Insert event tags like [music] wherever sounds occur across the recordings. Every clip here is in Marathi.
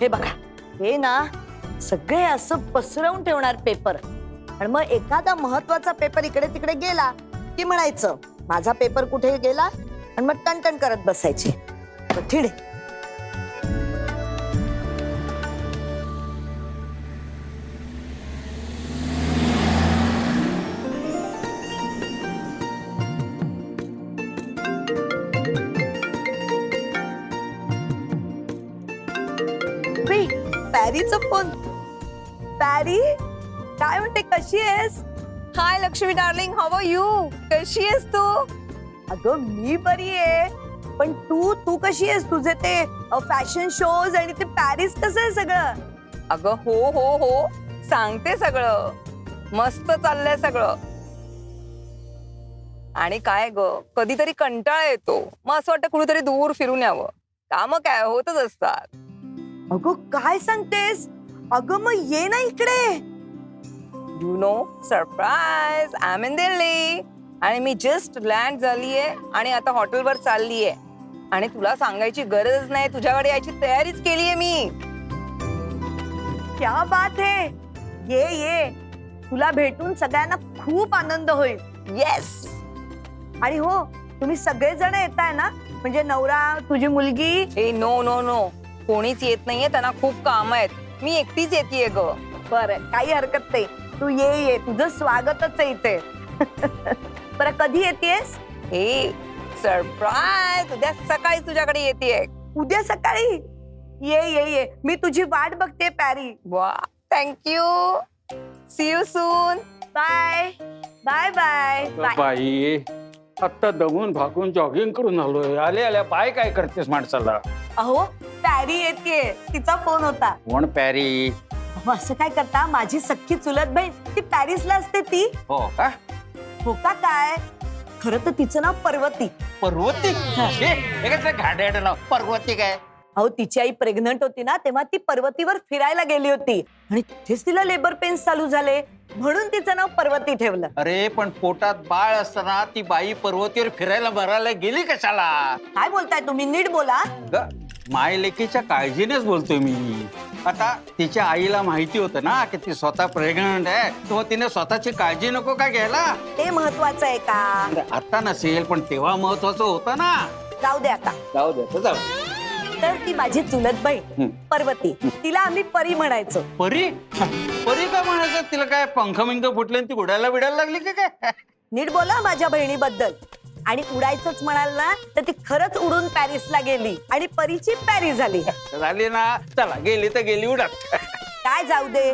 हे बघा हे ना सगळे असं पसरवून ठेवणार पेपर आणि मग एखादा महत्त्वाचा पेपर इकडे तिकडे गेला की म्हणायचं माझा पेपर कुठे गेला? आणि मग टणटण करत बसायची. कठीण पॅरीचा पॅरीचं फोन पॅरी काय म्हणते? कशी आहेस? Hi Lakshmi darling how are you कशी आहेस तू? अगं मी बरी आहे. पण तू तू कशी आहेस? तुझे ते फॅशन शोज आणि ते पॅरिस कसं आहे सगळं? अगं हो हो हो. सांगते सगळं. मस्त चाललंय सगळं. आणि काय ग? कधीतरी कंटाळा येतो. मग असं वाटतं कुठेतरी दूर फिरून यावं. काम काय? होतच असतात. अगं काय सांगतेस? अगं मग ये ना इकडे. You know surprise I am in Delhi आणि मी जस्ट लँड झालीये आणि आता हॉटेलवर चाललीये. आणि तुला सांगायची गरज नाही तुझ्याकडे यायची तयारीच केलीये मी. क्या बात है? ये ये. तुला भेटून सगळ्यांना खूप आनंद होईल. येस आणि हो तुम्ही सगळेजण येताय ना? म्हणजे नवरा तुझी मुलगी? ए नो नो नो कोणीच येत नाहीये त्यांना खूप काम आहेत. मी एकटीच येते ग. बरं काही हरकत नाही. तू ये ये. तुझं स्वागतच आहे इथे. [laughs] बरं कधी येतेस? हे सरप्राईज उद्या सकाळी तुझ्याकडे येते उद्या सकाळी? ये ये ये. मी तुझी वाट बघते पॅरी. वा thank you see you soon bye bye bye bye बाई आत्ता दमून भागून जॉगिंग करून आलोय. आले आल्या. बाय काय करतेस माणसाला? अहो पॅरी येते तिचा फोन होता. कोण पॅरी? अहो, असं काय करता? माझी सख्खी चुलत बहीण ती पॅरिसला असते ती. हो का? हो का काय? खरं तर तिचं नाव पर्वती. पर्वती? हे, हे नाव. पर्वती काय? अहो तिची आई प्रेग्नंट होती ना तेव्हा ती पर्वतीवर फिरायला गेली होती. आणि तिथेच तिला लेबर पेन्स चालू झाले. म्हणून तिचं नाव पर्वती ठेवलं. अरे पण पोटात बाळ असताना ती बाई पर्वतीवर फिरायला भरायला गेली कशाला? काय बोलताय तुम्ही? नीट बोला. ग माय लेकीच्या काळजीनेच बोलतोय मी. आता तिच्या आईला माहिती होतं ना की ती स्वतः प्रेग्नंट आहे. तेव्हा तिने स्वतःची काळजी नको काय घ्यायला? ते महत्वाचं आहे का? अरे आता नसेल पण तेव्हा महत्वाचं होतं ना. जाऊ दे आता. जाऊ दे जाऊ दे. तर ती माझी चुलत बहीण हं. पर्वती. तिला आम्ही परी म्हणायचो. परी? परी का म्हणायचं? तिला काय पंख मिंख फुटले आणि ती उडायला बिडायला लागली का काय? नीट बोला माझ्या बहिणीबद्दल. आणि उडायचंच म्हणाल ना तर ती खरंच उडून पॅरिसला गेली आणि परीची पॅरिस झाली. झाली ना. चला गेली तर गेली उडत काय जाऊ दे.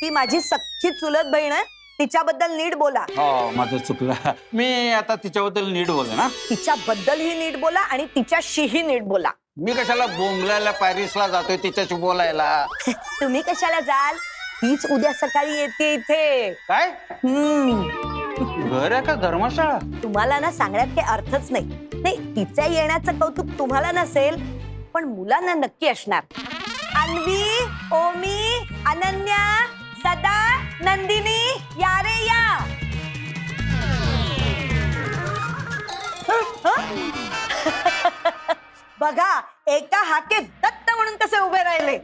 ती माझी सख्खी चुलत बहीण आहे. तिच्याबद्दल नीट बोला. हो माझं चुकलं. मी आता तिच्याबद्दल नीट बोलले ना. तिच्याबद्दलही नीट बोला आणि तिच्याशीही नीट बोला. मी कशाला बोंबलायला पॅरिसला जातोय तिच्याशी बोलायला? तुम्ही कशाला जाल? तीच उद्या सकाळी येते इथे. काय? हम्म. घर आहे का? धर्मशाळा? तुम्हाला ना सांगण्यात काही अर्थच नाही. नाही तिच्या येण्याचं कौतुक तुम्हाला नसेल पण मुलांना नक्की असणार. अन्वी ओमी अनन्या सदा नंदिनी या रे या. हं? बघा एका हाके दत्त म्हणून कसे उभे राहिले.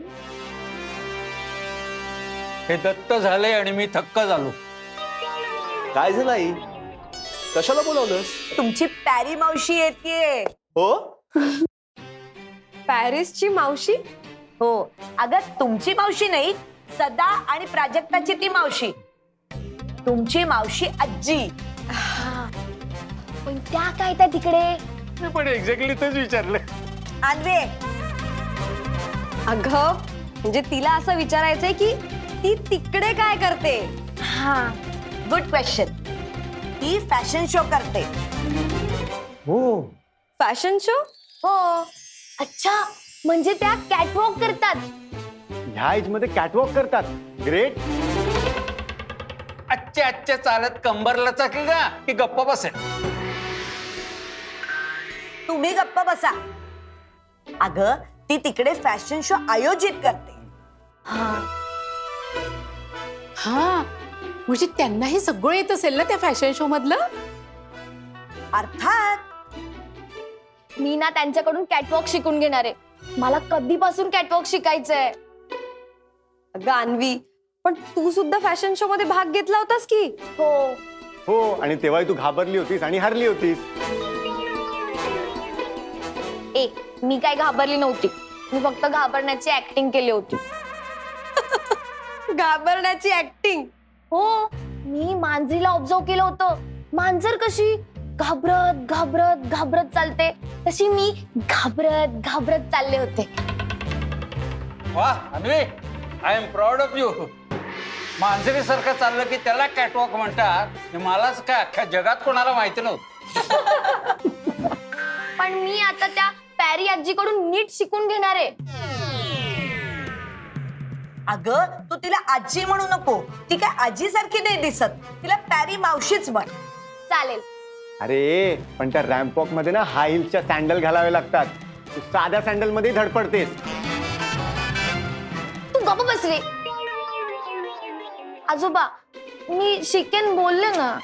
हे दत्त झाले आणि मी थक्क झालो. काय झालं आई? कशाला बोलावलंस? तुमची पॅरी मावशी येते हो? पॅरिसची मावशी? हो. अगं तुमची मावशी नाही सदा आणि प्राजक्ताची ती मावशी. तुमची मावशी आजी पण त्या काय त्या तिकडे? मी पण एक्झॅक्टली तेच विचारलं आणवे अगं म्हणजे तिला असं विचारायचंय की ती तिकडे काय करते? हा. Good question. ती फॅशन शो करते. हो. Fashion show? हो. अच्छा म्हणजे त्या कॅटवॉक करतात. ह्या एजमध्ये कॅटवॉक करतात. ग्रेट आजच्या आजच्या चालत कंबरला चाकली का की गप्पा बसेल? तुम्ही गप्प बसा. अग ती तिकडे फॅशन शो आयोजित करते. हा. म्हणजे त्यांनाही सगळं येत असेल ना त्या फॅशन शो मधलं? अर्थात. मी ना त्यांच्याकडून कॅटवॉक शिकून घेणार आहे. मला कधीपासून कॅटवॉक शिकायचंय? अगं अन्वी पण तू सुद्धा फॅशन शो मध्ये भाग घेतला होतास की? हो. हो आणि तेव्हा तू घाबरली होतीस आणि हरली होतीस. ए मी काय घाबरली नव्हती. मी फक्त घाबरण्याची ऍक्टिंग केली होती. [laughs] घाबरण्याची ऍक्टिंग हो मी मांजरीला ऑब्झर्व केलं होतं. मांजर कशी घाबरत घाबरत घाबरत चालते. तशी मी घाबरत घाबरत चालले होते. वा anyway I am proud of you मांजरी सारखं चाललं की त्याला कॅटवॉक म्हणतात. हे मलाच काय अख्ख्या जगात कोणाला माहिती नव्हतं? [laughs] पण मी आता त्या पॅरी आजीकडून नीट शिकून घेणार आहे. अग तू तिला आजी म्हणू नको. ती काय आजी सारखी नाही दिसत. तिला पॅरी मावशीच म्हण. चालेल. अरे पण त्या रॅम्पॉकमध्ये ना हाय हिल्सच्या सँडल घालावे लागतात. तू साध्या सँडलमध्ये धडपडतेस तू गप्प बसले आजोबा मी शिकेन बोलले ना.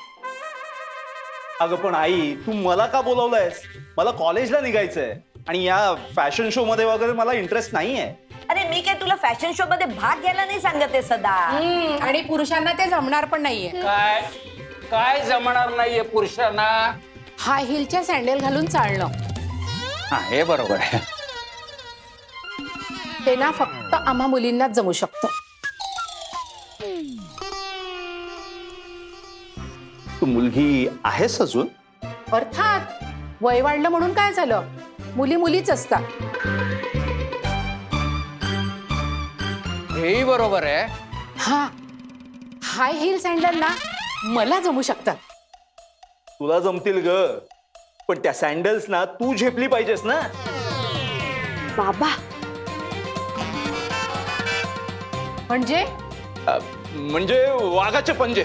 अगं पण आई तू मला का बोलवलंयस? मला कॉलेजला निघायचंय. आणि या फॅशन शो मध्ये वगैरे मला इंटरेस्ट नाहीये. अरे मी काय तुला फॅशन शो मध्ये भाग घ्यायला नाही सांगत आहे सदा आणि पुरुषांना ते जमणार पण नाहीये. काय? काय जमणार नाहीये पुरुषांना? हाय हिलच्या सँडल घालून चालणं. हा हे बरोबर आहे. ते ना फक्त आम्हा मुलींनाच जमू शकतं. तू मुलगी आहेस अजून? अर्थात वय वाढलं म्हणून काय झालं? मुली मुलीच असतात. हेही बरोबर आहे. हा हाय हिल सँडल ना मला जमू शकतात. तुला जमतील ग. पण त्या सँडल्स ना तू झेपली पाहिजेस ना. बाबा. म्हणजे? अ, म्हणजे वाघाचे पंजे.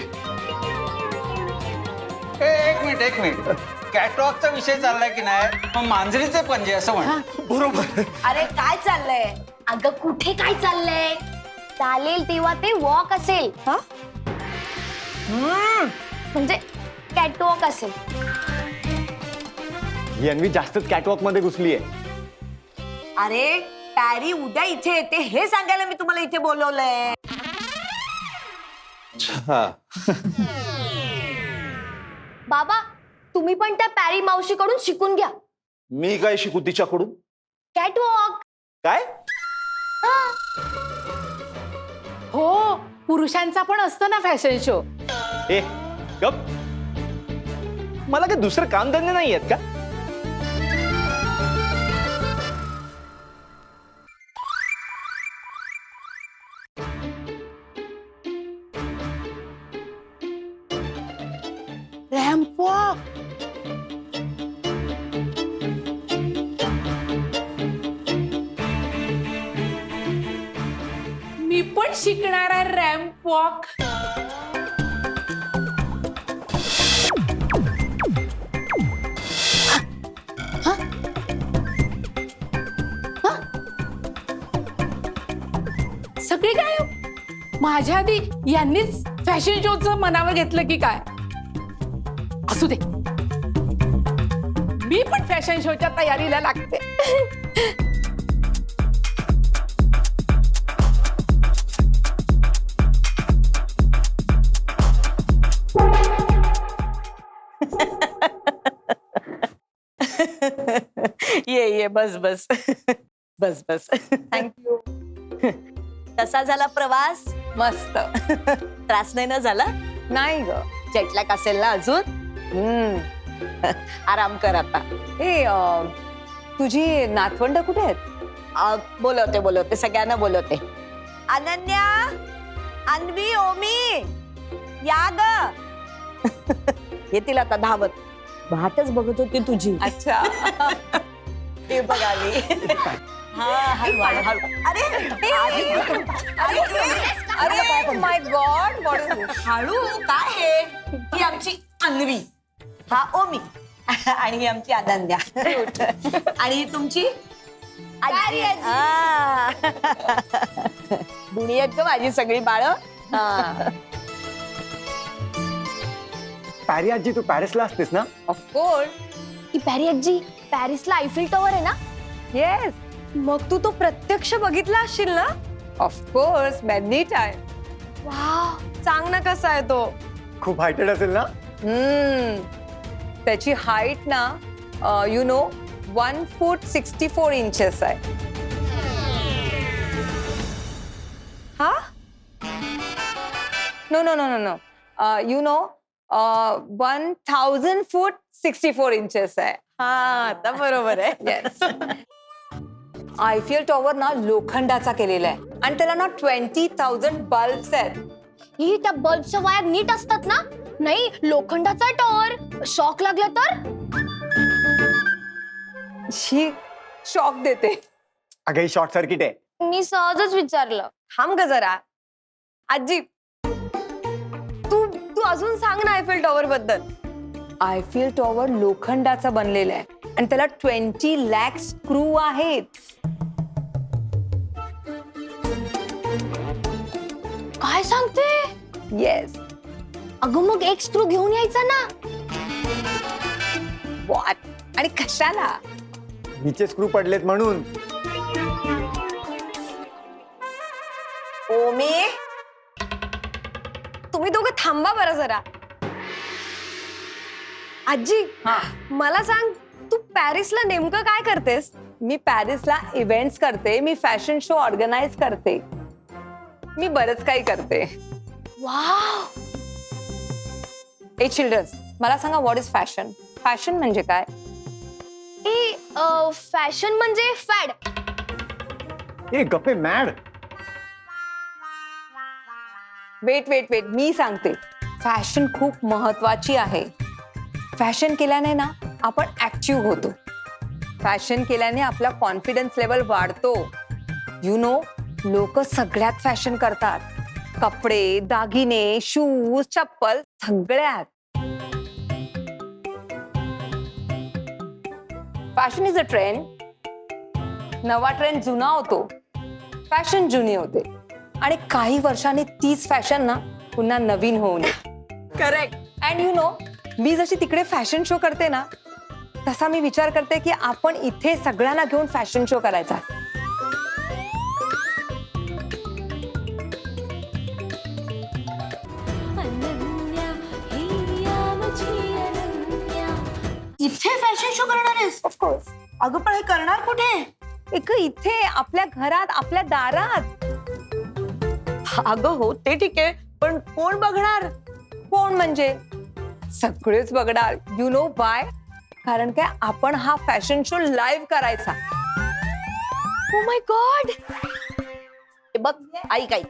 ए, एक मिनिट एक मिनिट. कॅटवॉकचा विषय चाललाय की नाही? मग मांजरीचे पंजे असं म्हण. बरोबर. अरे काय चाललंय? अगं कुठे काय चाललंय? चालेल तेव्हा ते वॉक असेल. हा? म्हणजे कॅटवॉक असेल. ही अन्वी जास्तच कॅटवॉकमध्ये घुसली आहे अरे पॅरी उद्या इथे येते हे सांगायला मी तुम्हाला इथे बोलवलंय. बाबा तुम्ही पण त्या पॅरी मावशीकडून शिकून घ्या. मी काय शिकू तिच्याकडून? कॅटवॉक काय? हो. हो पुरुषांचा पण असतो ना फॅशन शो ए गप. मला काय दुसरं काम धंदे नाही आहेत का? आपण शिकणार आहे रॅम्प वॉक. सगळे काय माझ्या आधी यांनीच फॅशन शोच मनावर घेतलं की काय? असू दे. मी पण फॅशन शोच्या तयारीला लागते. [laughs] ये ये बस बस. [laughs] बस बस. थँक्यू कसा [laughs] झाला प्रवास? मस्त. त्रास नाही ना झाला? नाही ग. जेटलॅक असेल ना अजून? हम्म. आराम कर आता. ए अं, तुझी नातवंड कुठे आहेत? अ, बोलवते बोलवते. सगळ्यांना बोलवते. अनन्या? अन्वी ओमी? या ग. येतील आता धावत. वाटच बघत होती तुझी. अच्छा. ते बघ आली. हा, हळू, हळू, हळू. अरे माय गॉड हळू काय आहे ही आमची अन्वी. हा ओमी आणि ही आमची अनन्या आणि ही तुमची आजी. हा. माझी सगळी बाळ. पॅरी आजी तू पॅरिसला असतेस ना? ऑफकोर्स ती पॅरी आजी पॅरिसला आयफिल टॉवर आहे ना? येस मग तू तो प्रत्यक्ष बघितला असशील ना? ऑफकोर्स मॅनी टाइम वा सांग ना कसा आहे तो? खूप हायटेड असेल ना? हम्म. त्याची हाईट ना you know one foot sixty four inches आहे. हा? No no no no no you know one thousand foot sixty four inches आहे. हा आता बरोबर आहे. येस आयफियल टॉवर ना लोखंडाचा केलेला आहे. आणि त्याला ना ट्वेंटी थाउजंड बल्ब्स आहेत. ही त्या बल्बच्या वायर नीट असतात ना? नाही लोखंडाचा टॉवर शॉक लागला तर? ही शॉक देते. अगं ही शॉर्ट सर्किट आहे. मी सहजच विचारलं. थांब ग जरा. आजी अजून सांग ना आयफेल टॉवर बद्दल. आयफिल टॉवर लोखंडाचा बनलेला आहे आणि त्याला ट्वेंटी लॅक स्क्रू आहेत. काय सांगते? येस अगं मग एक स्क्रू घेऊन यायचा ना? वॉट आणि कशाला? नीचे स्क्रू पडलेत म्हणून. ओमी? तुम्ही दोघं थांबा बरं जरा. आजी हा. मला सांग तू पॅरिसला नेमकं काय करतेस? मी पॅरिसला इव्हेंट्स करते मी फॅशन शो ऑर्गनाईज करते. मी बरंच काही करते. वाव! ए चिल्ड्रन्स मला सांगा व्हॉट इज फॅशन फॅशन म्हणजे काय? ए फॅशन म्हणजे फॅड ए गप्पे मॅड वेट वेट वेट मी सांगते. फॅशन खूप महत्वाची आहे. फॅशन केल्याने ना आपण ऍक्टिव्ह होतो. फॅशन केल्याने आपला कॉन्फिडन्स लेवल वाढतो. यु नो लोक सगळ्यात फॅशन करतात. कपडे दागिने शूज चप्पल सगळ्यात. फॅशन इज अ ट्रेंड नवा ट्रेंड जुना होतो. फॅशन जुनी होते. आणि काही वर्षांनी तीच फॅशन ना पुन्हा नवीन होऊन करेक्ट अँड यू नो मी जशी तिकडे फॅशन शो करते ना तसा मी विचार करते की आपण इथे सगळ्यांना घेऊन फॅशन शो करायचा. इथे फॅशन शो करणार आहेस? ऑफकोर्स अगं पण हे करणार कुठे? एक इथे आपल्या घरात आपल्या दारात. [laughs] अगं हो ते ठीक आहे पण कोण बघणार? कोण म्हणजे? सगळेच बघणार. यु नो बाय कारण काय आपण हा फॅशन शो लाईव्ह करायचा. ओ माय गॉड हे बघ ऐक ऐक.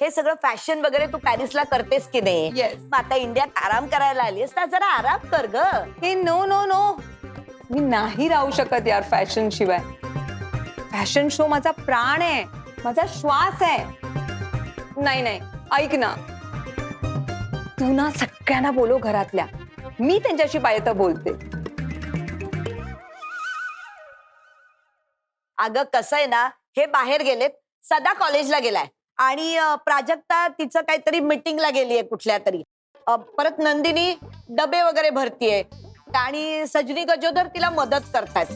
हे सगळं फॅशन वगैरे तू पॅरिसला करतेस की नाही? Yes. मग आता इंडियात आराम करायला आलीस तर जरा आराम कर ग. हे नो नो नो मी नाही राहू शकत यार फॅशन शिवाय. फॅशन शो माझा प्राण आहे माझा श्वास आहे. नाही नाही. ऐक ना. तू ना सगळ्यांना बोलव घरातल्या. मी त्यांच्याशी पाहिजे तर बोलते. अगं कसं आहे ना हे बाहेर गेलेत. सदा कॉलेजला गेलाय. आणि अं, प्राजक्ता तिचं काहीतरी मिटिंगला गेलीये कुठल्या तरी. अं, परत नंदिनी डबे वगैरे भरतीये. आणि सजनी गजोदर तिला मदत करतात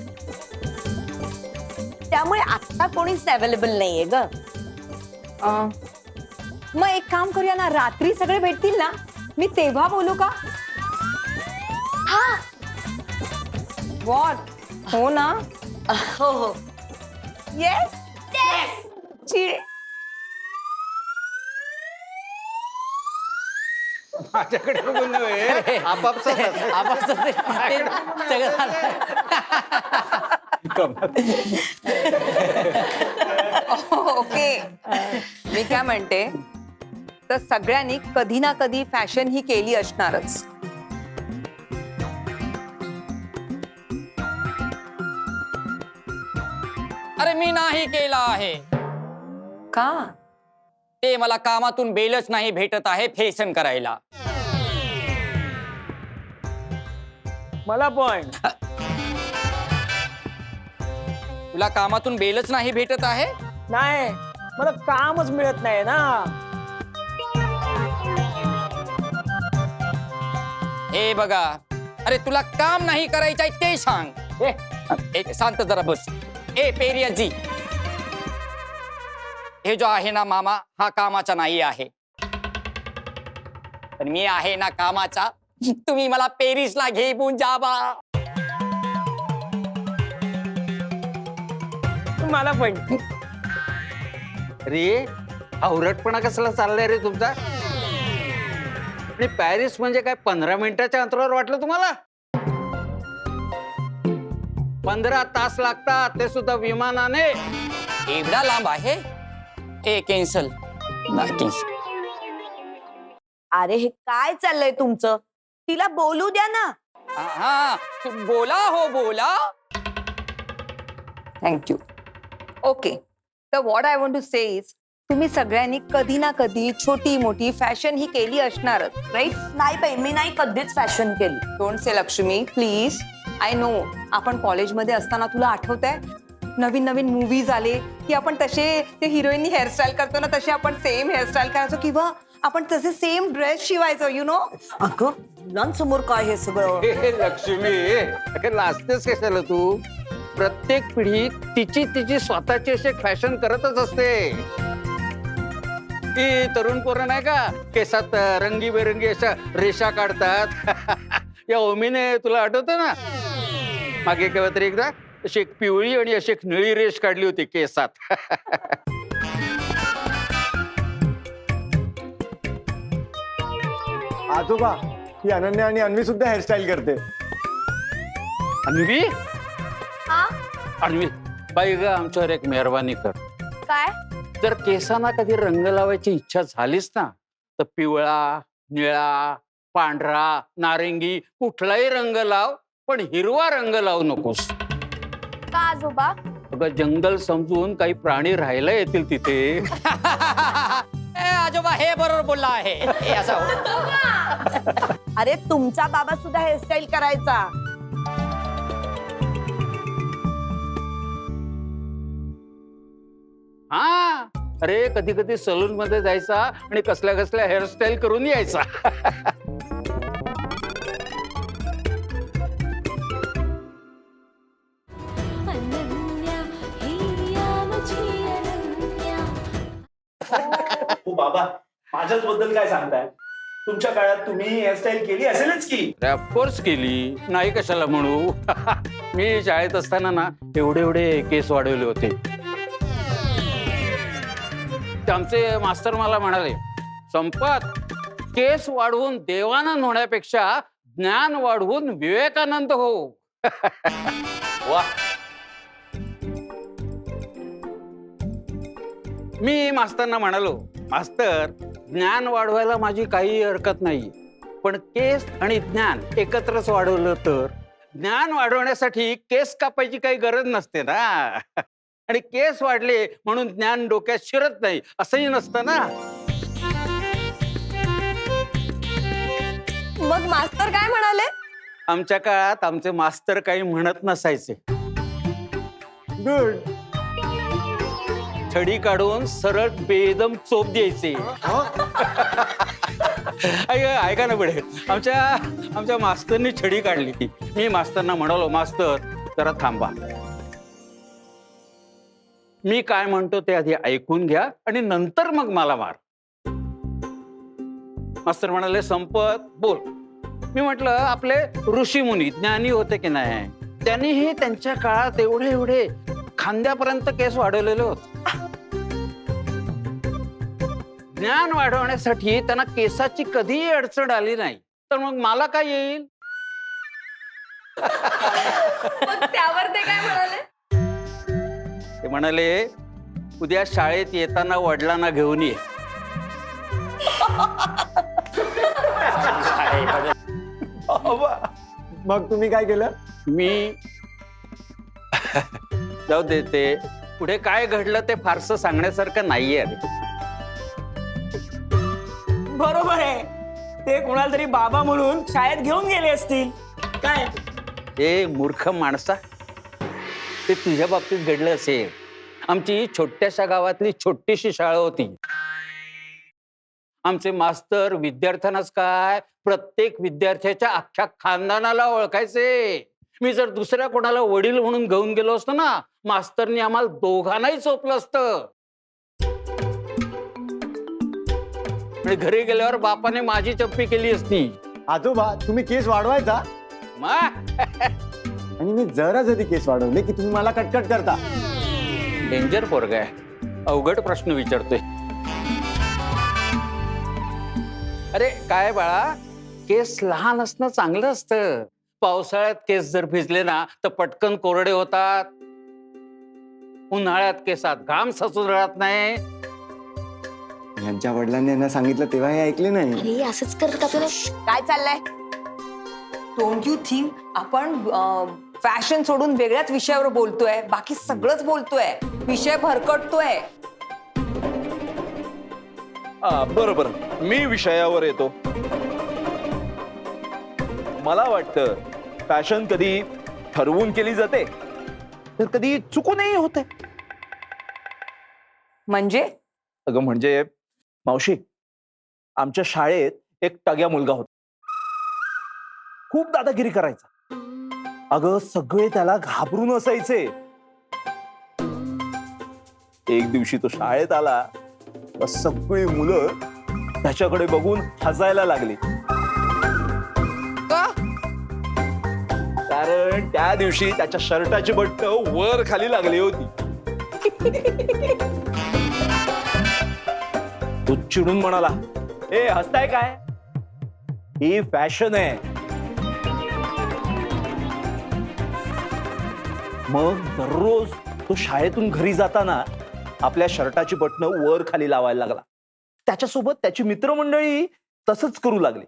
त्यामुळे आता कोणीच अवेलेबल नाहीये ग. अं, मैं एक काम करूया ना रात्री सगळे भेटतील ना? मी तेव्हा बोलू का? वॉट हो ना? हो हो. येस चिड. माझ्याकडे बघून आपापसात [laughs] ओके. मी काय म्हणते? तर सगळ्यांनी कधी ना कधी फॅशन ही केली असणारच. अरे मी नाही केला आहे. का? ते मला कामातून बेलच नाही भेटत आहे फॅशन करायला. मला पण. तुला कामातून बेलच नाही भेटत आहे? नाही मला कामच मिळत नाही ना. हे बघा. अरे तुला काम नाही करायचं आहे ते सांग. ए, शांत जरा बस. ए पेरियाजी. हे जो आहे ना मामा हा कामाचा नाही आहे. पण मी आहे ना कामाचा. तुम्ही मला पेरिसला घेऊन जावा. मला पण. रे हा उरटपणा कसला चाललाय रे तुमचा? आणि पॅरिस म्हणजे काय? पंधरा मिनिटाच्या अंतरावर वाटलं तुम्हाला? पंधरा तास लागतात ते सुद्धा विमानाने. एवढा लांब आहे? ए कॅन्सल कॅन्सल अरे हे काय चाललंय तुमचं? तिला बोलू द्या ना. हा बोला हो बोला. थँक्यू ओके तर what I want to say is तुम्ही सगळ्यांनी कधी ना कधी छोटी मोठी फॅशन ही केली असणारच राईट नाही बाई मी नाही कधीच फॅशन केली. Don't say Lakshmi please I know आपण कॉलेजमध्ये असताना तुला आठवत आहे नवीन नवीन मूवीज आले की आपण तसे ते हिरोईननी हेअरस्टाईल करतो ना तसे आपण सेम हेअरस्टाईल करायचो किंवा आपण तसे सेम ड्रेस शिवायचो यु नो अगं मुलांसमोर काय हे सगळं? [laughs] हे लक्ष्मी अगं लाजतेस कशाला तू? प्रत्येक पिढी तिची तिची स्वतःची अशी फॅशन करतच असते. ती तरुण पोरं नाही का? केसात रंगीबेरंगी अशा रेषा काढतात. [laughs] या ओमीने तुला आठवतं ना? मागे केव्हा तरी एकदा अशी एक पिवळी आणि अशी एक निळी रेष काढली होती केसात. [laughs] आजोबा ही अनन्या आणि अन्वी सुद्धा हेअरस्टाईल करते. अन्वी? हा? अन्वी बाई ग आमच्यावर एक मेहरबानी कर. काय? जर केसांना कधी रंग लावायची इच्छा झालीच ना तर पिवळा निळा पांढरा नारंगी कुठलाही रंग लाव पण हिरवा रंग लावू नकोस. का आजोबा? अगं जंगल समजून काही प्राणी राहायला येतील तिथे. [laughs] ए आजोबा हे बरोबर बोलला आहे. हे असं हो. अरे तुमचा बाबा सुद्धा हेअरस्टाईल करायचा. हा अरे कधी कधी सलून मध्ये जायचा आणि कसल्या कसल्या हेअरस्टाईल करून यायचा. हो बाबा माझ्याच बद्दल काय सांगताय? तुमच्या काळात तुम्ही हेअरस्टाईल केली असेलच की? ऑफकोर्स केली. नाही कशाला म्हणू? [laughs] मी शाळेत असताना ना एवढे एवढे केस वाढवले होते. त्यांचे आमचे मास्तर मला म्हणाले संपत केस वाढवून देवानंद होण्यापेक्षा ज्ञान वाढवून विवेकानंद हो. [laughs] वा. मी मास्तरना म्हणालो मास्तर ज्ञान वाढवायला माझी काही हरकत नाही पण केस आणि ज्ञान एकत्रच वाढवलं तर? ज्ञान वाढवण्यासाठी केस कापायची काही गरज नसते ना? [laughs] आणि केस वाढले म्हणून ज्ञान डोक्यात शिरत नाही. असंही नसतं ना? मग मास्तर काय म्हणाले? आमच्या काळात आमचे मास्तर काही म्हणत नसायचे. गुड छडी काढून सरळ बेदम चोप द्यायचे. ऐक ऐका ना पुढे. आमच्या आमच्या मास्तरनी छडी काढली. मी मास्तरना म्हणालो मास्तर जरा थांबा. मी काय म्हणतो ते आधी ऐकून घ्या आणि नंतर मग मला मार. मास्तर म्हणाले संपत बोल. मी म्हटलं आपले ऋषी मुनी ज्ञानी होते की नाही? त्यांनीही त्यांच्या काळात एवढे एवढे खांद्यापर्यंत केस वाढवलेले होते. ज्ञान वाढवण्यासाठी त्यांना केसाची कधीही अडचण आली नाही. तर मग मला काय येईल? त्यावर ते काय म्हणाले? ते म्हणाले उद्या शाळेत येताना वडिलांना घेऊन ये. मग तुम्ही काय केलं? मी जाऊ दे ते पुढे काय घडलं ते फारसं सांगण्यासारखं नाहीये रे. बरोबर आहे. ते कोणाला तरी बाबा म्हणून शाळेत घेऊन गेले असतील. काय? ए मूर्ख माणसा. ते तुझ्या बाबतीत घडलं असेल. आमची छोट्याशा गावातली छोटीशी शाळा होती. आमचे मास्तर विद्यार्थ्यांनाच काय? प्रत्येक विद्यार्थ्याच्या अख्ख्या खानदानाला ओळखायचे. मी जर दुसऱ्या कोणाला वडील म्हणून घेऊन गेलो असतो ना मास्तरनी आम्हाला दोघांनाही चोपलं असतं. घरी गेल्यावर बापाने माझी चप्पी केली असती. आजोबा तुम्ही केस वाढवायचा? मग? [laughs] आणि मी जरा जरी केस वाढवले की तुम्ही मला कटकट करता. डेंजर पोरग आहे. अवघड प्रश्न विचारतोय. अरे काय बाळा? केस लहान असणं चांगलं असतं. पावसाळ्यात केस जर भिजले ना तर पटकन कोरडे होतात. उन्हाळ्यात केसात घाम ससून राहत नाही. यांच्या वडिलांनी यांना सांगितलं तेव्हा हे ऐकले नाही. अरे असंच करत आपल्याला. काय चाललंय? डोंट यू थिंक आपण फॅशन सोडून वेगळ्याच विषयावर बोलतोय बाकी सगळंच बोलतोय विषय भरकटतोय. हा, बरं बरं. मी विषयावर येतो. मला वाटतं फॅशन कधी ठरवून केली जाते? तर कधी चुकूनही होते. म्हणजे? अगं म्हणजे मावशी आमच्या शाळेत एक टग्या मुलगा होता. खूप दादागिरी करायचा. अगं सगळे त्याला घाबरून असायचे. एक दिवशी तो शाळेत आला. सगळी मुलं त्याच्याकडे बघून हसायला लागली. कारण त्या दिवशी त्याच्या शर्टाची बट्ट वर खाली लागली होती. तो चिडून म्हणाला ए हसताय काय? ही फॅशन आहे. मग दररोज तो शाळेतून घरी जाताना आपल्या शर्टाची बटणं वर खाली लावायला लागला. त्याच्यासोबत त्याची मित्रमंडळी तसंच करू लागली.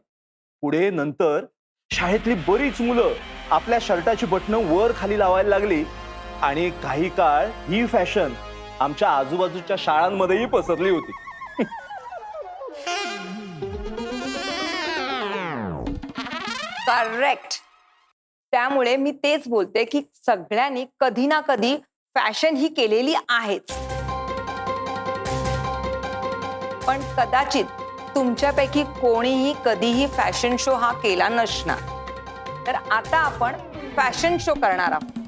पुढे नंतर शाळेतली बरीच मुलं आपल्या शर्टाची बटणं वर खाली लावायला लागली आणि काही काळ ही फॅशन आमच्या आजूबाजूच्या शाळांमध्येही पसरली होती. करेक्ट त्यामुळे मी तेच बोलते की सगळ्यांनी कधी ना कधी फॅशन ही केलेली आहेच. पण कदाचित तुमच्यापैकी कोणीही कधीही फॅशन शो हा केला नसणार. तर आता आपण फॅशन शो करणार आहोत.